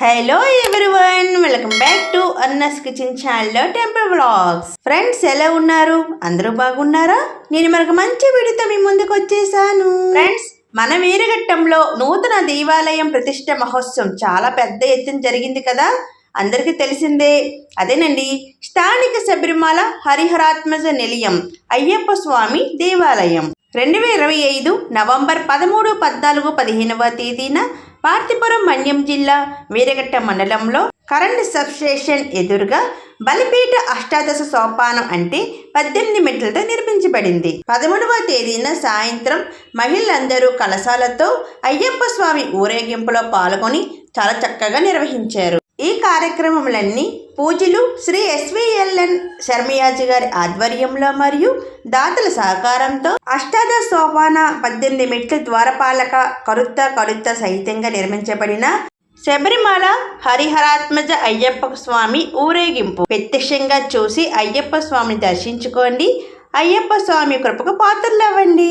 Hello everyone welcome back to Anna's kitchen ఛానల్లో temple vlogs friends ఎలా ఉన్నారు? అందరూ బాగున్నారా? నేను మనకు మంచి వీడియోతో మీ ముందుకు వచ్చేసాను. ఫ్రెండ్స్ మన వీరఘట్టంలో నూతన దేవాలయం ప్రతిష్ట మహోత్సవం చాలా పెద్ద ఎత్తున జరిగింది కదా? అందరికీ తెలిసిందే. అదేనండి స్థానిక శబరిమల హరిహరాత్మజ నిలయం అయ్యప్ప స్వామి దేవాలయం. రెండు వేల ఇరవై ఐదు నవంబర్ పదమూడు పద్నాలుగు పదిహేనవ తేదీన పార్తిపురం మన్యం జిల్లా వీరగట్ట మండలంలో కరెంట్ సబ్స్టేషన్ ఎదురుగా బలిపీఠ అష్టాదశ సోపానం అంటే పద్దెనిమిది మెట్లతో నిర్మించబడింది. పదమూడవ తేదీన సాయంత్రం మహిళలందరూ కలశాలతో అయ్యప్ప స్వామి ఊరేగింపులో పాల్గొని చాలా చక్కగా నిర్వహించారు. ఈ కార్యక్రమములన్నీ పూజలు శ్రీ ఎస్విఎల్ఎన్ శర్మయాజి గారి ఆధ్వర్యంలో మరియు దాతల సహకారంతో అష్టాదశ సోపాన పద్దెనిమిది మెట్ల ద్వారపాలక కరుత్త కరుత్త సహితంగా నిర్మించబడిన శబరిమల హరిహరాత్మజ అయ్యప్ప స్వామి ఊరేగింపు. ప్రత్యక్షంగా చూసి అయ్యప్ప స్వామిని దర్శించుకోండి. అయ్యప్ప స్వామి కృపకు పాత్రలవ్వండి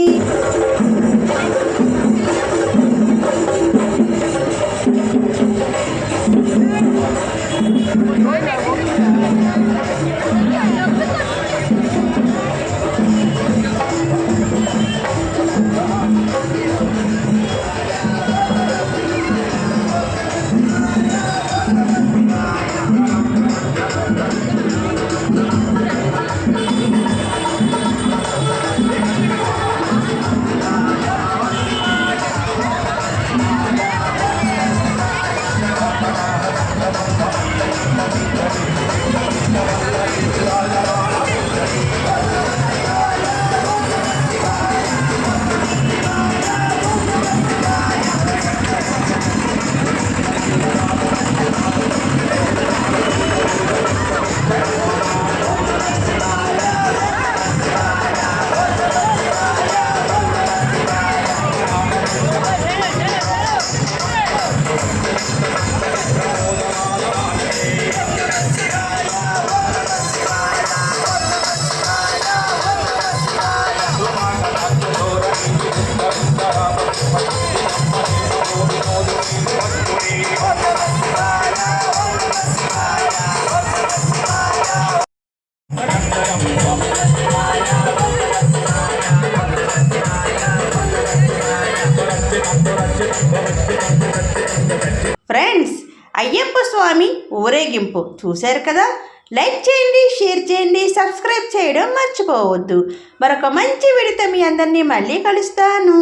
ఫ్రెండ్స్ అయ్యప్ప స్వామి ఊరేగింపు చూశారు కదా? లైక్ చేయండి షేర్ చేయండి సబ్స్క్రైబ్ చేయడం మర్చిపోవద్దు. మరొక మంచి విడిత మీ అందరినీ మళ్ళీ కలుస్తాను.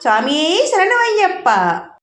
స్వామి శరణం అయ్యప్ప